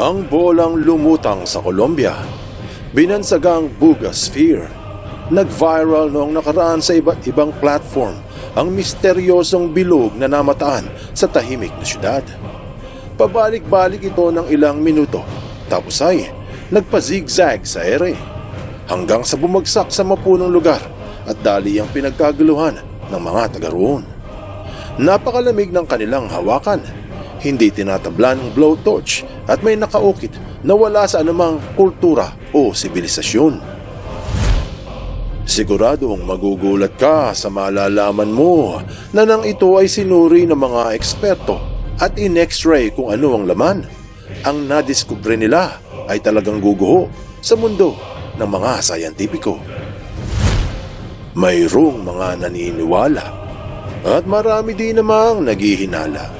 Ang bolang lumutang sa Colombia. Binansagang Buga Sphere. Nag-viral noong nakaraan sa iba't ibang platform ang misteryosong bilog na namataan sa tahimik na syudad. Pabalik-balik ito ng ilang minuto tapos ay nagpa-zigzag sa ere hanggang sa bumagsak sa mapunong lugar at dali ang pinagkaguluhan ng mga taga roon. Napakalamig ng kanilang hawakan. Hindi tinatabla ng blowtorch at may nakaukit na wala sa anumang kultura o sibilisasyon. Siguradong magugulat ka sa malalaman mo na nang ito ay sinuri ng mga eksperto at in-x-ray kung ano ang laman. Ang nadiskubre nila ay talagang guguho sa mundo ng mga sayantipiko. Mayroong mga naniniwala at marami din namang naghihinala.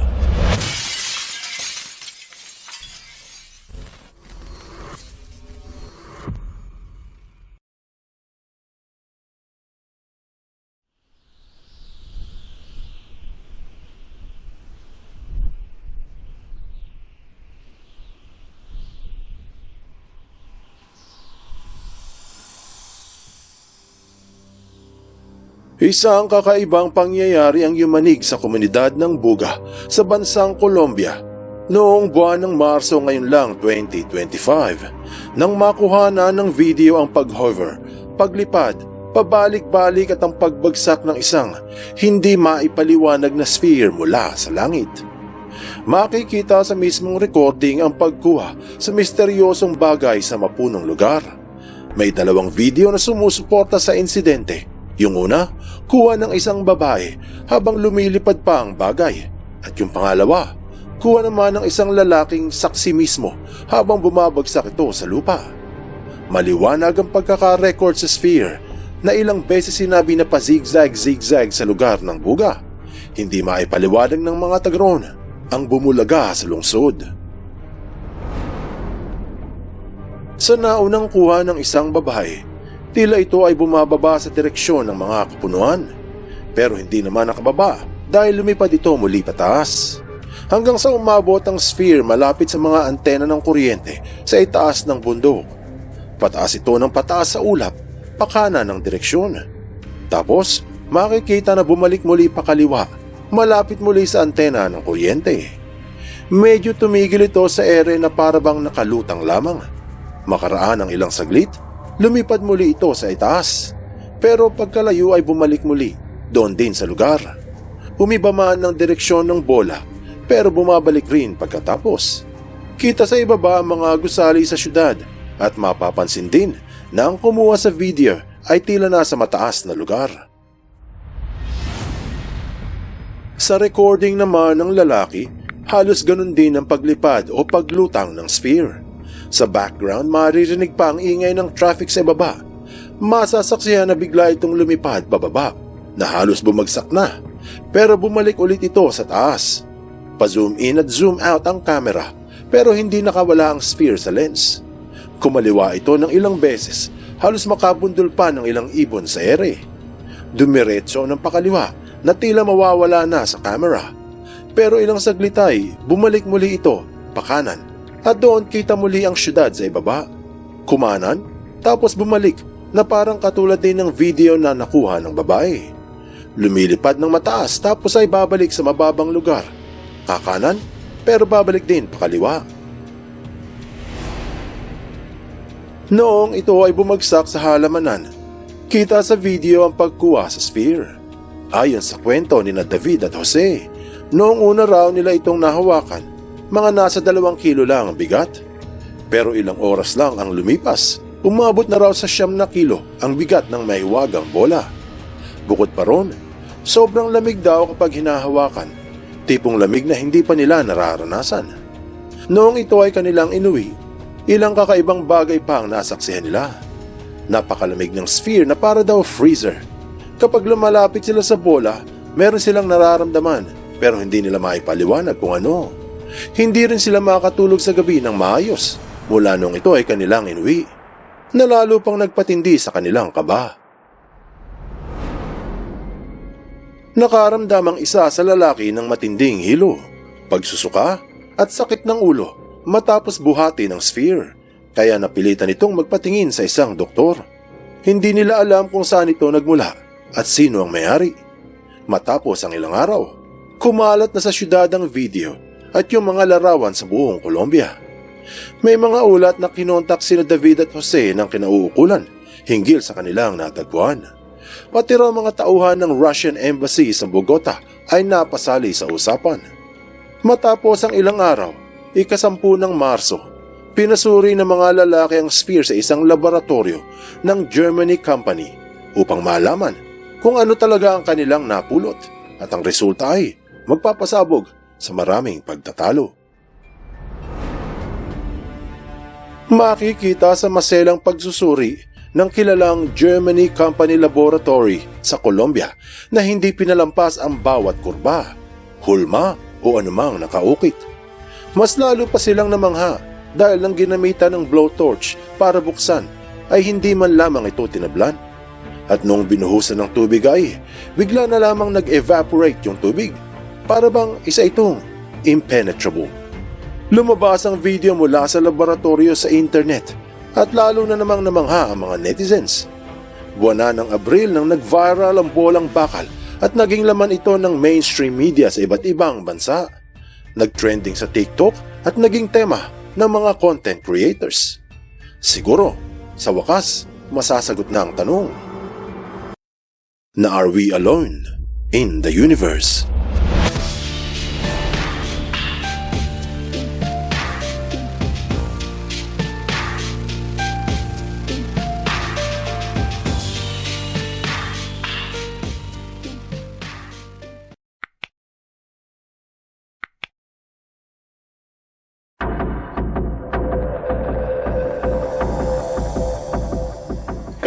Isang kakaibang pangyayari ang yumanig sa komunidad ng Buga sa bansang Colombia noong buwan ng Marso ngayon lang 2025 nang makuha na ng video ang pag-hover, paglipad, pabalik-balik at ang pagbagsak ng isang hindi maipaliwanag na sphere mula sa langit. Makikita sa mismong recording ang pagkuha sa misteryosong bagay sa mapunong lugar. May dalawang video na sumusuporta sa insidente yung una, kuha ng isang babae habang lumilipad pa ang bagay. At yung pangalawa, kuha naman ng isang lalaking saksi mismo habang bumabagsak ito sa lupa. Maliwanag ang pagkakarecord sa sphere na ilang beses sinabi na pa-zigzag-zigzag sa lugar ng buga. Hindi maipaliwanag ng mga tagron ang bumulaga sa lungsod. Sa naunang kuha ng isang babae, Tila ito ay bumababa sa direksyon ng mga kapunuan. Pero hindi naman nakababa dahil lumipad ito muli pataas. Hanggang sa umabot ang sphere malapit sa mga antena ng kuryente sa itaas ng bundok. Pataas ito ng pataas sa ulap, pakana ng direksyon. Tapos, makikita na bumalik muli pakaliwa, malapit muli sa antena ng kuryente. Medyo tumigil ito sa ere na parabang nakalutang lamang. Makaraan ng ilang saglit, Lumipad muli ito sa itaas. Pero pagkalayo ay bumalik muli, doon din sa lugar. Umiba man ng direksyon ng bola, pero bumabalik rin pagkatapos. Kita sa ibaba ang mga gusali sa syudad at mapapansin din na ang kumuha sa video ay tila nasa mataas na lugar. Sa recording naman ng lalaki, halos ganun din ang paglipad o paglutang ng sphere. Sa background, maririnig pa ang ingay ng traffic sa baba. Masasaksihan na bigla itong lumipad bababa na halos bumagsak na pero bumalik ulit ito sa taas. Pa-zoom in at zoom out ang camera pero hindi nakawala ang sphere sa lens. Kumaliwa ito ng ilang beses halos makabundol pa ng ilang ibon sa ere. Dumiretso ng pakaliwa na tila mawawala na sa camera. Pero ilang saglit ay bumalik muli ito pakanan at doon kita muli ang syudad sa ibaba. Kumanan, tapos bumalik na parang katulad din ng video na nakuha ng babae. Lumilipad ng mataas tapos ay babalik sa mababang lugar. Kakanan, pero babalik din pakaliwa. Noong ito ay bumagsak sa halamanan, kita sa video ang pagkuha sa sphere. Ayon sa kwento ni na David at Jose, noong una raw nila itong nahawakan, mga nasa dalawang kilo lang ang bigat. Pero ilang oras lang ang lumipas, umabot na raw sa siyam na kilo ang bigat ng mahiwagang bola. Bukod pa ron, sobrang lamig daw kapag hinahawakan, tipong lamig na hindi pa nila nararanasan. Noong ito ay kanilang inuwi, ilang kakaibang bagay pa ang nasaksihan nila. Napakalamig ng sphere na para daw freezer. Kapag lumalapit sila sa bola, meron silang nararamdaman pero hindi nila maipaliwanag kung ano. Hindi rin sila makakatulog sa gabi ng maayos mula nung ito ay kanilang inuwi. Nalalo pang nagpatindi sa kanilang kaba. Nakaramdam ang isa sa lalaki ng matinding hilo, pagsusuka at sakit ng ulo matapos buhati ng sphere. Kaya napilitan itong magpatingin sa isang doktor. Hindi nila alam kung saan ito nagmula at sino ang may-ari. Matapos ang ilang araw, kumalat na sa syudad ang video at yung mga larawan sa buong Colombia. May mga ulat na kinontak sina David at Jose ng kinauukulan hinggil sa kanilang natagpuan. Pati raw mga tauhan ng Russian Embassy sa Bogota ay napasali sa usapan. Matapos ang ilang araw, ikasampu ng Marso, pinasuri ng mga lalaki ang sphere sa isang laboratorio ng Germany Company upang malaman kung ano talaga ang kanilang napulot at ang resulta ay magpapasabog sa maraming pagtatalo. Makikita sa maselang pagsusuri ng kilalang Germany Company Laboratory sa Colombia na hindi pinalampas ang bawat kurba, hulma o anumang nakaukit. Mas lalo pa silang namangha dahil ang ginamitan ng blowtorch para buksan ay hindi man lamang ito tinablan. At nung binuhusan ng tubig ay bigla na lamang nag-evaporate yung tubig para bang isa itong impenetrable. Lumabas ang video mula sa laboratorio sa internet at lalo na namang namangha ang mga netizens. Buwan na ng Abril nang nag-viral ang bolang bakal at naging laman ito ng mainstream media sa iba't ibang bansa. Nag-trending sa TikTok at naging tema ng mga content creators. Siguro, sa wakas, masasagot na ang tanong. Na are we alone in the universe?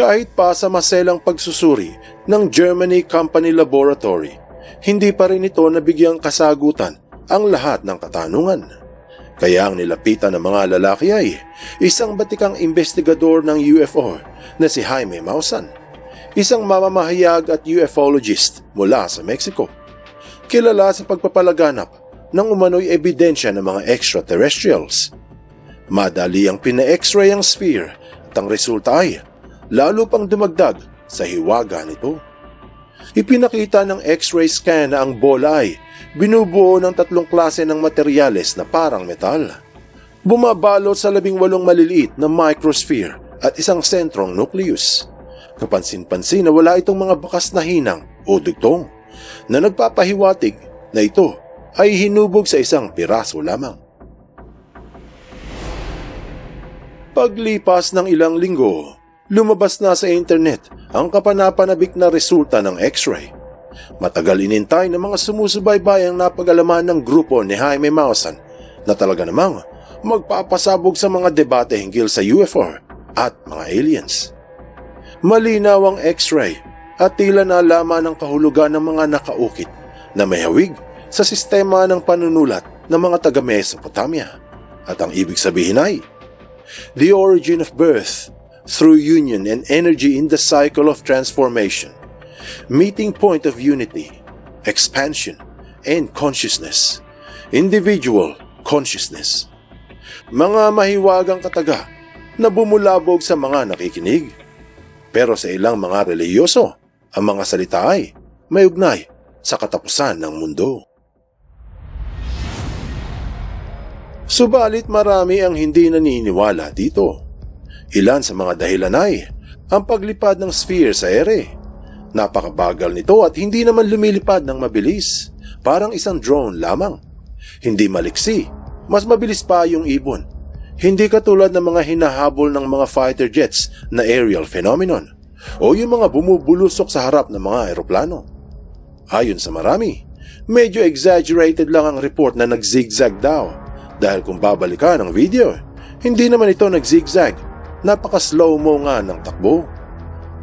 Kahit pa sa maselang pagsusuri ng Germany Company Laboratory, hindi pa rin ito nabigyang kasagutan ang lahat ng katanungan. Kaya ang nilapitan ng mga lalaki ay isang batikang investigador ng UFO na si Jaime Mausan, isang mamamahayag at ufologist mula sa Mexico. Kilala sa pagpapalaganap ng umano'y ebidensya ng mga extraterrestrials. Madali ang pina-x-ray ang sphere at ang resulta ay lalo pang dumagdag sa hiwaga nito. Ipinakita ng x-ray scan na ang bola ay binubuo ng tatlong klase ng materyales na parang metal. Bumabalot sa labing walong maliliit na microsphere at isang sentrong nucleus. Kapansin-pansin na wala itong mga bakas na hinang o dugtong na nagpapahiwatig na ito ay hinubog sa isang piraso lamang. Paglipas ng ilang linggo, lumabas na sa internet ang kapanapanabik na resulta ng x-ray. Matagal inintay ng mga sumusubaybay ang napagalaman ng grupo ni Jaime Mausan na talaga namang magpapasabog sa mga debate hinggil sa UFO at mga aliens. Malinaw ang x-ray at tila nalaman ang kahulugan ng mga nakaukit na may hawig sa sistema ng panunulat ng mga taga Mesopotamia. At ang ibig sabihin ay, the origin of birth through union and energy in the cycle of transformation, meeting point of unity, expansion, and consciousness, individual consciousness. Mga mahiwagang kataga na bumulabog sa mga nakikinig. Pero sa ilang mga reliyoso, ang mga salita ay may ugnay sa katapusan ng mundo. Subalit marami ang hindi naniniwala dito. Ilan sa mga dahilan ay ang paglipad ng sphere sa ere. Napakabagal nito at hindi naman lumilipad ng mabilis, parang isang drone lamang. Hindi maliksi, mas mabilis pa yung ibon. Hindi katulad ng mga hinahabol ng mga fighter jets na aerial phenomenon o yung mga bumubulusok sa harap ng mga eroplano. Ayon sa marami, medyo exaggerated lang ang report na nag-zigzag daw dahil kung babalikan ang video, hindi naman ito nag-zigzag napaka-slow mo nga ng takbo.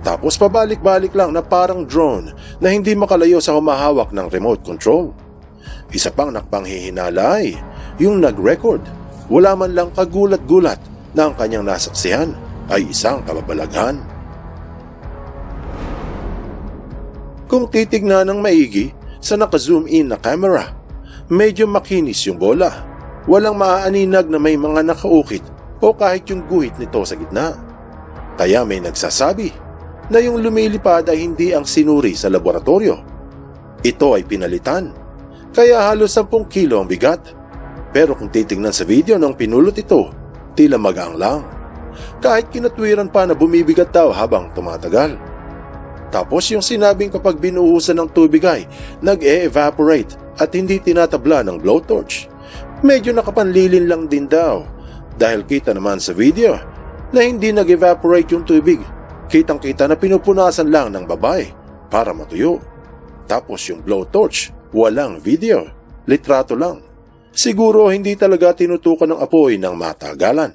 Tapos pabalik-balik lang na parang drone na hindi makalayo sa humahawak ng remote control. Isa pang nakpanghihinala ay yung nag-record. Wala man lang kagulat-gulat na ang kanyang nasaksihan ay isang kababalaghan. Kung titignan ng maigi sa naka-zoom in na camera, medyo makinis yung bola. Walang maaaninag na may mga nakaukit o kahit yung guhit nito sa gitna. Kaya may nagsasabi na yung lumilipad ay hindi ang sinuri sa laboratorio. Ito ay pinalitan. Kaya halos 10 kilo ang bigat. Pero kung titingnan sa video ng pinulot ito, tila magaang lang. Kahit kinatwiran pa na bumibigat daw habang tumatagal. Tapos yung sinabing kapag binuhusan ng tubig ay nag-e-evaporate at hindi tinatabla ng blowtorch. Medyo nakapanlilin lang din daw dahil kita naman sa video na hindi nag-evaporate yung tubig. Kitang kita na pinupunasan lang ng babae para matuyo. Tapos yung blowtorch, walang video, litrato lang. Siguro hindi talaga tinutukan ng apoy ng matagalan.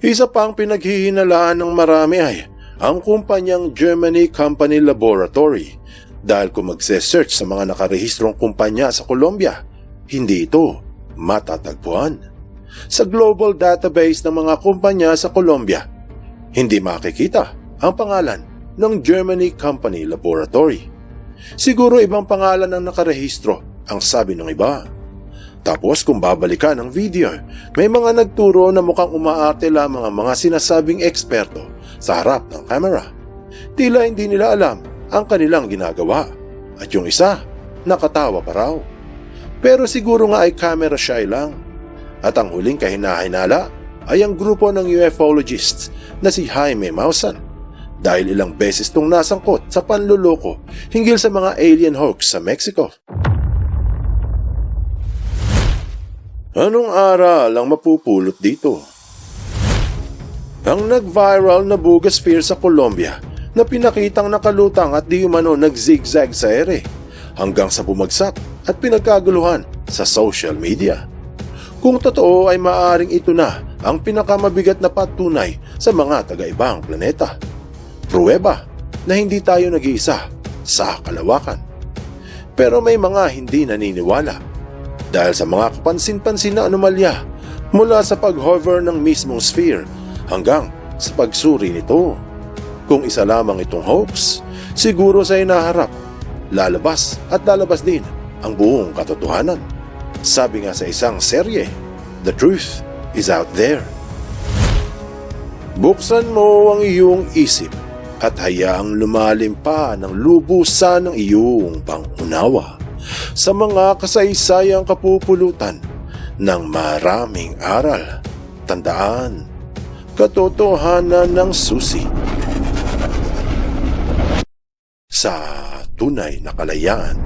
Isa pang pinaghihinalaan ng marami ay ang kumpanyang Germany Company Laboratory dahil kung magse-search sa mga nakarehistrong kumpanya sa Colombia, hindi ito matatagpuan. Sa global database ng mga kumpanya sa Colombia, hindi makikita ang pangalan ng Germany Company Laboratory. Siguro ibang pangalan ang nakarehistro ang sabi ng iba. Tapos kung babalikan ang video, may mga nagturo na mukhang umaarte lamang ang mga sinasabing eksperto sa harap ng camera. Tila hindi nila alam ang kanilang ginagawa. At yung isa, nakatawa pa raw. Pero siguro nga ay camera shy lang. At ang huling kahinahinala ay ang grupo ng ufologists na si Jaime Maussan dahil ilang beses tong nasangkot sa panluloko hinggil sa mga alien hoax sa Mexico. Anong aral ang mapupulot dito? Ang nag-viral na bugasphere sa Colombia na pinakitang nakalutang at di umano nag-zigzag sa ere hanggang sa bumagsak at pinagkaguluhan sa social media. Kung totoo ay maaring ito na ang pinakamabigat na patunay sa mga taga-ibang planeta. Pruweba na hindi tayo nag-iisa sa kalawakan. Pero may mga hindi naniniwala dahil sa mga kapansin-pansin na anomalya mula sa pag-hover ng mismong sphere hanggang sa pagsuri nito. Kung isa lamang itong hoax, siguro sa inaharap, lalabas at lalabas din ang buong katotohanan. Sabi nga sa isang serye, the truth is out there. Buksan mo ang iyong isip at hayaang lumalim pa ng lubusan ng iyong pangunawa sa mga kasaysayang kapupulutan ng maraming aral. Tandaan, katotohanan ng susi. Sa tunay na kalayaan.